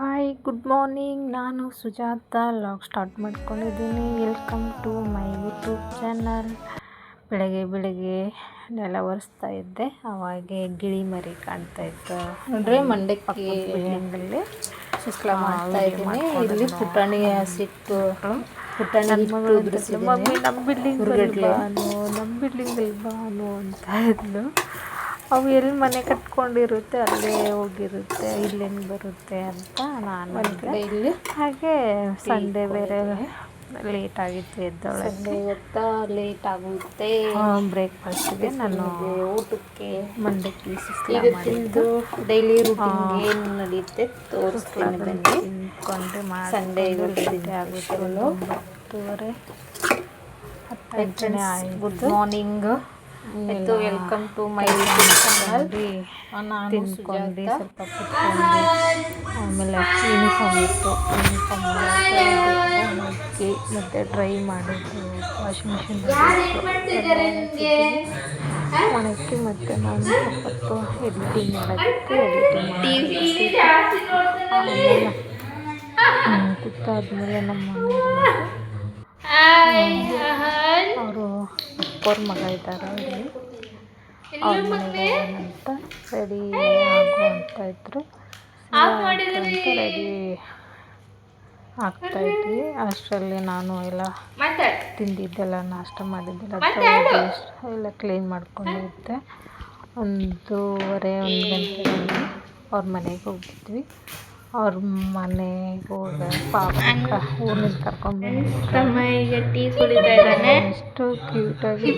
Hi good morning ನಾನು Sujata log start ಮಾಡ್ಕೊಂಡಿದ್ದೀನಿ. Welcome to my YouTube channel ಬೆಳಗ್ಗೆ ಬೆಳಗ್ಗೆ ನೆಲ ಒರೆಸ್ತಾ ಇದ್ದೆ. ಅವಾಗೆ ಗಿಳಿ ಮರಿ ಕಾಣ್ತಾ ಇತ್ತು. ನೋಡ್ರಿ ಮಂಡಕ್ಕಿ ಬಿಲ್ಡಿಂಗಲ್ಲಿ ಶುಕ್ಲ ಮಾಡ್ತಾ ಇದ್ದೀನಿ. ಇಲ್ಲಿ ಪುಟಾಣಿ ಸಿಟ್ಟು ಪುಟಾಣಿ ಮಗಳು. ಮಮ್ಮಿ ನಮ್ಮ ಬಿಲ್ಡಿಂಗ್. ಬಾನು ನಮ್ಮ ಬಿಲ್ಡಿಂಗಲ್ಲಿ ಬಾನು ಅಂತ ಇದ್ಲು. ಅವು ಎಲ್ಲಿ ಮನೆ ಕಟ್ಕೊಂಡಿರುತ್ತೆ ಅಲ್ಲೇ ಹೋಗಿರುತ್ತೆ ಇಲ್ಲೇನು ಬರುತ್ತೆ ಅಂತ ನಾನು ಕಡೆ ಇಲ್ಲಿ ಹಾಗೆ ಸಂಡೇ ಬೇರೆ ಲೇಟ್ ಆಗಿತ್ತು ಎದ್ದೊಳಗೆ. ಸಂಡೆ ಇವತ್ತ ಲೇಟ್ ಆಗುತ್ತೆ. ಬ್ರೇಕ್ಫಾಸ್ಟ್ಗೆ ನಾನು ಊಟಕ್ಕೆ. ಮಂಡಕ್ಕಿ ಮಾಡಿದ್ದು. ತಿಂದು ಡೈಲಿ ರೂಟೀನ್ ಏನು ನಡೆಯುತ್ತೆ ತೋರಿಸ್ತೀನಿ ಬನ್ನಿ. ಸಂಡೇ ಇವತ್ತು ಲೇಟ್ ದಿನ ಆಗುತ್ತೆ? ಹತ್ತನೇ ಗುಡ್ ಆಯಿತು. ಮಾರ್ನಿಂಗ್ ಆಯ್ತು welcome to my YouTube channel ನಾನು ತಿನ್ಕೊಂಡು ಸುಜಾತ. ಸ್ವಲ್ಪ ಕುತ್ಕೊಂಡು. ಆಮೇಲೆ ಯೂನಿಫಾರ್ಮ್ ಇತ್ತು. ಯೂನಿಫಾರ್ಮ್ ಹಾಕಿ ಮತ್ತು ಡ್ರೈ ಮಾಡಿದ್ದು ವಾಷಿಂಗ್ ಮಿಷಿನ್ ಒಣಗಿ ಮತ್ತು ನಾನು ಸ್ವಲ್ಪ ಎಡಿಟಿಂಗ್ ಮಾಡೋದಕ್ಕೆ ಎಡಿಟಿಂಗ್ ಮಾಡಿ ಕುತ್ತಾದ್ಮೇಲೆ ನಮ್ಮ ಮನೆಯಲ್ಲಿ ಅವರು ಅಪ್ಪವ್ರ ಮಗ ಇದ್ದಾರೆ ಇಲ್ಲಿ ಅವ್ರ ಮನೆಗೆ ಅಂತ ರೆಡಿ ಆಗು ಅಂತ ಇದ್ರು. ರೆಡಿ ಆಗ್ತಾ ಇದ್ವಿ. ಅಷ್ಟರಲ್ಲಿ ನಾನು ಎಲ್ಲ ತಿಂದಿದ್ದೆಲ್ಲ ನಾಷ್ಟ ಮಾಡಿದ್ದೆಲ್ಲ ಎಲ್ಲ ಕ್ಲೀನ್ ಮಾಡ್ಕೊಂಡಿದ್ದೆ ಒಂದೂವರೆ ಒಂದು ಗಂಟೆ ಅವ್ರ ಮನೆಗೆ ಹೋಗಿದ್ವಿ. ಅವ್ರ ಮನೆಗೆ ಹೋದ ಪಾಪ ಊರಿನ ಕರ್ಕೊಂಡ್ಬಂದು ತಮ್ಮ ಈಗ ಟೀ ಕುಡಿತಾ ಇದ್ದಾನೆ. ಎಷ್ಟು ಕ್ಯೂಟಾಗಿ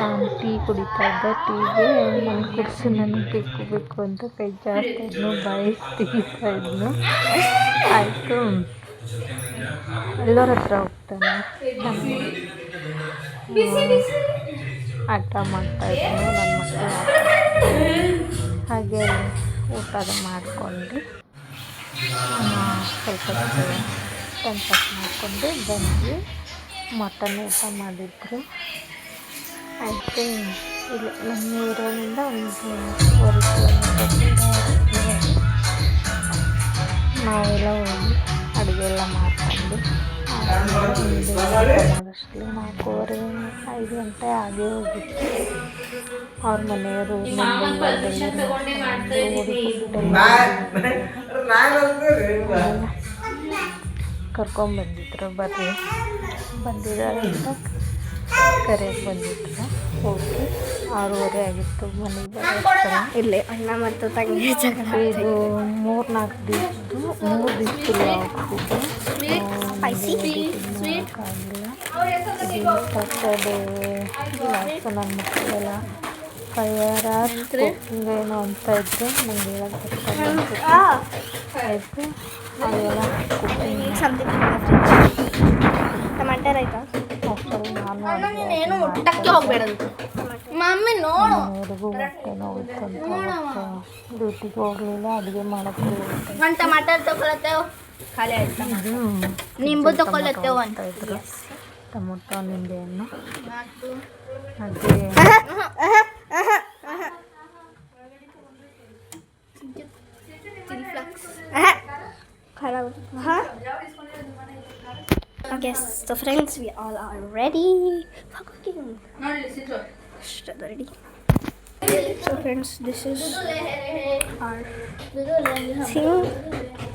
ನಾನು ಟೀ ಕುಡಿತಾ ಇದ್ದೆ ಟೀಗೆ ನನ್ನ ಕುಡಿಸು ನನಗೆ ಬೇಕು ಬೇಕು ಅಂತ ಕೈ ಜಾಸ್ತಿ ಇದ್ನು ಬಾಯಿ ತೆಗಿತಾ ಇದ್ನು ಆಯಿತು. ಎಲ್ಲರ ಹತ್ರ ಹೋಗ್ತಾನೆ. ಆಟ ಇದ್ದೀನಿ ನನ್ನ ಮಕ್ಕಳು. ಹಾಗೆ ಊಟದ ಮಾಡಿಕೊಂಡು ಸ್ವಲ್ಪ ಟೈಮ್ ಪಾಸ್ ಮಾಡಿಕೊಂಡು ಬಂದ್ವಿ. ಮಟನ್ ಊಟ ಮಾಡಿದ್ರು. ಆಯ್ತು ಇಲ್ಲಿ ನಮ್ಮ ಊರಿನಿಂದ ಒಂದು ಕಿಲೋಮೀಟರ್ ನಾವೆಲ್ಲ ಹೋಗಿ ಅಡುಗೆ ಎಲ್ಲ ಮಾಡ್ಕೊಂಡು ಮಾಡೋಷ್ಟರಲ್ಲಿ ನಾಲ್ಕೂವರೆ ಐದು ಗಂಟೆ ಆಗೇ ಹೋಗಿತ್ತು. ಅವ್ರ ಮನೆಯವರು ಕರ್ಕೊಂಬಂದಿದ್ರು ಬರ್ರಿ. ಬಂದಿದ್ದಾರೆ ಅಂತ ಕರೆಯಕ್ಕೆ ಬಂದಿದ್ರು. ಹೋಗಿ ಆರೂವರೆ ಆಗಿತ್ತು ಮನೆಗೆ ಬರೋಷ್ಟರ. ಇಲ್ಲಿ ಅಣ್ಣ ಮತ್ತು ತಂಗಿ ಜಗಳ ಇದು ಮೂರು ನಾಲ್ಕು ದಿವಸದ್ದು ಮೂರು ದಿವಸ ಹೋಗ್ತಿದ್ದು ಸ್ಯಾಟರ್ಡೇ ಲಾಸ್ಟ್ ನನ್ನ ಮಕ್ಕಳೆಲ್ಲ ಫೈರ್ ಆರ್ ಏನೋ ಅಂತ ಇದ್ರು ನಂಗೆ ಹೇಳಕ್ಕೆ ಗೊತ್ತಾಗ್ತಿತ್ತು ಆಯಿತು ಅದೆಲ್ಲ ಕುಕ್ಕಿಂಗ್ ಟಮಾಟರ್ ಆಯ್ತಾ ಅಷ್ಟರಲ್ಲಿ ನಾನು ನೀನೇನು ಮುಟ್ಟಕ್ಕೆ ಹೋಗ್ಬೇಡಂತ ಮಮ್ಮಿ ನೋಡು ಹೊಟ್ಟೆ ಡ್ಯೂಟಿಗೆ ಹೋಗಲಿಲ್ಲ ಅಡುಗೆ ಮಾಡೋಕ್ಕೆ ಒಂದು ಟಮಾಟರ್ ತಗೊಳತ್ತೇವ್ ಖಾಲಿ ಆಯ್ತಾ ನಿಂಬು ತಗೊಳತ್ತೇವ್ ಅಂತ ಇದ್ರು ಟೊಮೊಟೊ ನಿಂಬೆಹಣ್ಣು ಮತ್ತು ಹಾಗೆ Okay, so friends, we all are ready for cooking. Shut ready. So friends, this is our thing.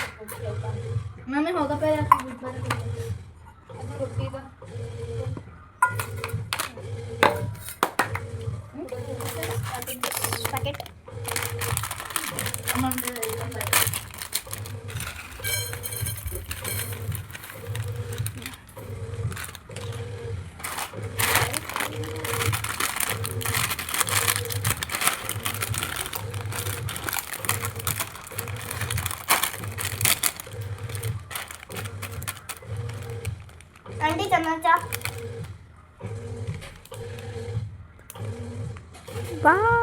मैंने होगा पहले आपको रोटी का। हम्म? पैकेट രണ്ട് ചമ്മച്ച Bye.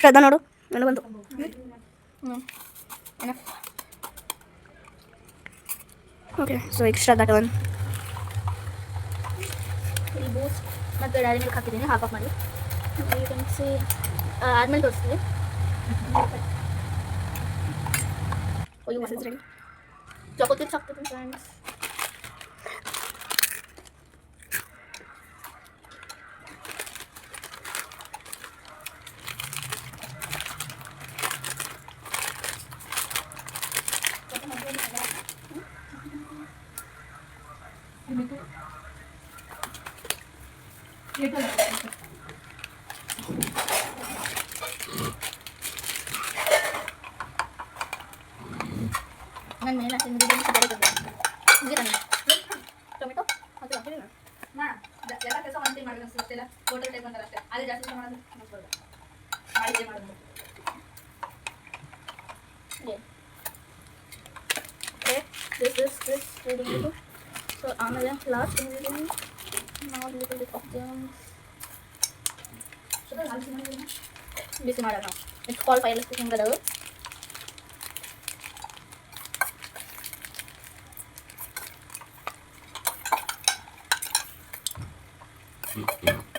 ಶ್ರದ್ಧಾ ನೋಡು ನನಗೆ ಬಂತು ಓಕೆ ಸೊ ಈಗ ಶ್ರದ್ಧಾ ಬೂಸ್ಟ್ ಮತ್ತು ಡೈರಿ ಮಿಲ್ಕ್ ಹಾಕಿದ್ದೀನಿ ಹಾಫ್ ಆಫ್ ಮಾಡಿ. ಸಿ ಆದ್ಮೇಲೆ এটা Jangan main lah, ini jadi kita jadi Ini kan. Tomato? Aku lah, ini nah. Jaga kesok nanti makan sesuatu lah. Hotel type bandar aja. Ada jasa sama nanti. Mas boleh. Mari dia makan. Okay. Okay, this is this reading book. So ingredient. Now a little bit of them. This not enough. It's called fire cooking the Thank mm, you. Mm.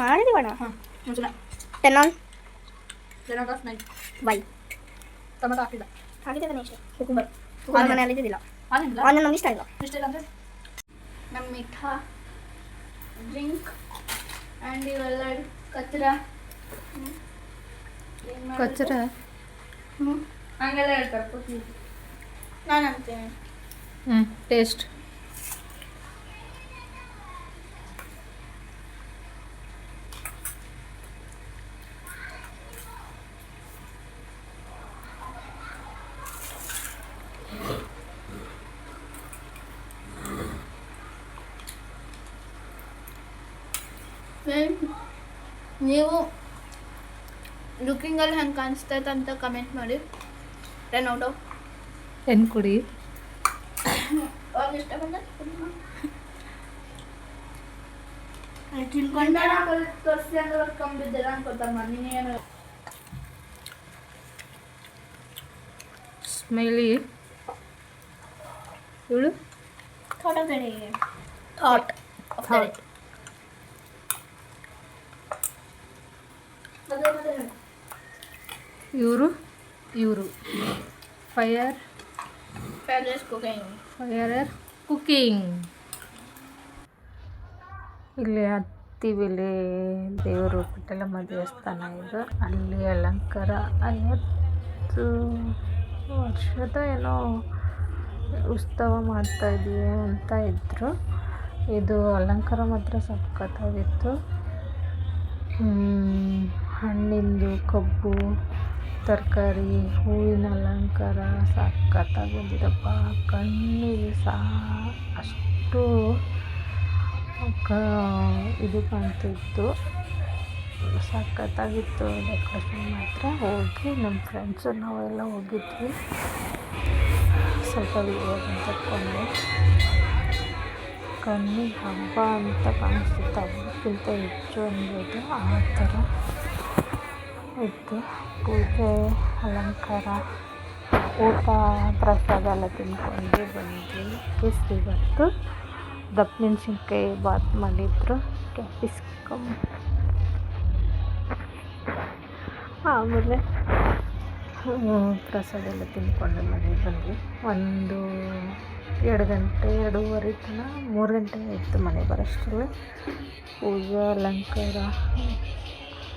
ಮಾಡಿದೀವಣ್ಣ ಮುಂಚೆ ten on ಜನರ nine by tomato ಹಾಕಿಲ್ಲ ಹಾಕಿದ್ದೇನೆ ಇಷ್ಟೇ cucumber on ಮನೆಯಲ್ಲಿ ಇದ್ದಿದ್ದಿಲ್ಲ ಆನಿಲ್ಲ on ನಮ್ಗೆ ಇಷ್ಟ ಇಲ್ಲ ಇಷ್ಟ ಇಲ್ಲ ಅಂದರೆ ನಮ್ಮ ಮಿಠಾ ಡ್ರಿಂಕ್ ಆ್ಯಂಡ್ ಇವೆಲ್ಲ ಕಚ್ರ ಕಚ್ರ ಹ್ಞೂ ಹಂಗೆಲ್ಲ ಹೇಳ್ತಾರೆ ಕೂಸಿ ನಾನು ಅಂತೀನಿ ಹ್ಞೂ ಟೇಸ್ಟ್ ಲುಕಿಂಗಲ್ಲಿ ಹೆಂಗೆ ಕಾಣಿಸ್ತೈತೆ ಅಂತ ಕಮೆಂಟ್ ಮಾಡಿ ಟೆನ್ ಔಟ್ ಆಫ್ ಏನು ಕುಡಿ ಅವ್ರಿಗೆ ಇಷ್ಟ ಬಂದ ತಿನ್ಕೊಂಡ ತೋರಿಸಿ ಅಂದ್ರೆ ಅವ್ರು ಕಂಬಿದ್ದೆಲ್ಲ ಅನ್ಕೋತಾರ ನೀನೇನು ಸ್ಮೈಲಿ ಇವಳು thought of the day thought thought ಇವರು? ಇವರು. ಫೈರ್ ಕುಕಿಂಗ್ ಫೈರ್ ಕುಕಿಂಗ್ ಇಲ್ಲಿ ಹತ್ತಿವಿಲಿ ದೇವರು ಪುಟ್ಟಲಮ್ಮ ದೇವಸ್ಥಾನ ಇದು. ಅಲ್ಲಿ ಅಲಂಕಾರ ಐವತ್ತು ವರ್ಷದ ಏನೋ ಉತ್ಸವ ಮಾಡ್ತಾ ಇದೀವಿ ಅಂತ ಇದ್ದರು ಇದು ಅಲಂಕಾರ ಮಾತ್ರ ಸಖತ್ತಾಗಿತ್ತು. ಹಣ್ಣಿಂದು ಕಬ್ಬು. ತರಕಾರಿ ಹೂವಿನ ಅಲಂಕಾರ ಸಖತ್ತಾಗಿ ಬಂದಿದಪ್ಪ ಕಣ್ಣಿಗೆ ಸಹ ಅಷ್ಟು ಕ ಇದು ಕಾಣ್ತಿತ್ತು ಸಖತ್ತಾಗಿತ್ತು ಡೆಕೋರೇಷನ್ ಮಾತ್ರ ಹೋಗಿ ನಮ್ಮ ಫ್ರೆಂಡ್ಸು ನಾವೆಲ್ಲ ಹೋಗಿದ್ವಿ ಸ್ವಲ್ಪ ವಿಡಿಯೋ ತೆಕ್ಕೊಂಡು ಕಣ್ಣಿಗೆ ಹಬ್ಬ ಅಂತ ಕಾಣಿಸ್ತಿತ್ತು ಹಬ್ಬಕ್ಕಿಂತ ಹೆಚ್ಚು ಅನ್ಬೋದು ಆ ಥರ ಇತ್ತು. ಪೂಜೆ, ಅಲಂಕಾರ, ಊಟ, ಪ್ರಸಾದ ಎಲ್ಲ ತಿನ್ಕೊಂಡು ಬಂದ್ವಿ. ಬಂತು ದಪ್ಪ ಮೆಣಸಿನ್ಕಾಯಿ ಬಾತ್ ಮಾಡಿದ್ರು. ಕ್ಯಾಪಿಸ್ಕಮ್ ಆಮೇಲೆ ಪ್ರಸಾದ ಎಲ್ಲ ತಿಂದ್ಕೊಂಡು ಮನೆಗೆ ಬಂದ್ವಿ. ಒಂದು ಎರಡು ಗಂಟೆ, ಎರಡೂವರೆ ತನಕ, ಮೂರು ಗಂಟೆ ಇತ್ತು ಮನೆ ಬರೋಷ್ಟರಲ್ಲಿ. ಪೂಜೆ, ಅಲಂಕಾರ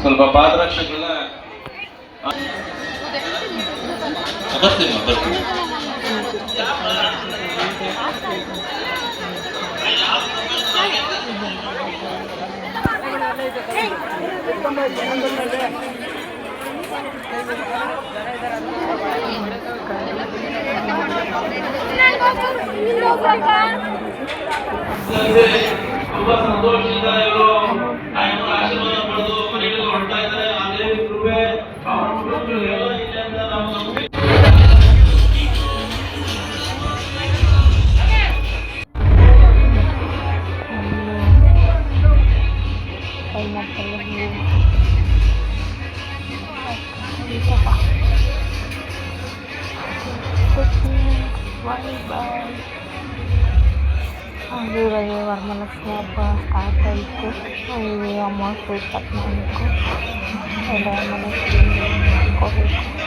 ಸ್ವಲ್ಪ ಪಾದರಕ್ಷೆಗಳನ್ನ ಬರ್ತೀನಿ ಬರ್ತೀನಿ Allah'ın doğru şeyden euro. ಬಾಯ್ ಬಾಯ್ ಹಾಗೆ ಇವಾಗ ವರಮಹಾಲಕ್ಷ್ಮಿ ಹಬ್ಬ ಸ್ಟಾರ್ಟ್ ಆಯಿತು ಇವಾಗ ಅಮಾವಾಸ್ಯೆ ಕಟ್ ಮಾಡಬೇಕು ಎಲ್ಲ ಮನೆ ಕ್ಲೀನ್ ಮಾಡ್ಕೋಬೇಕು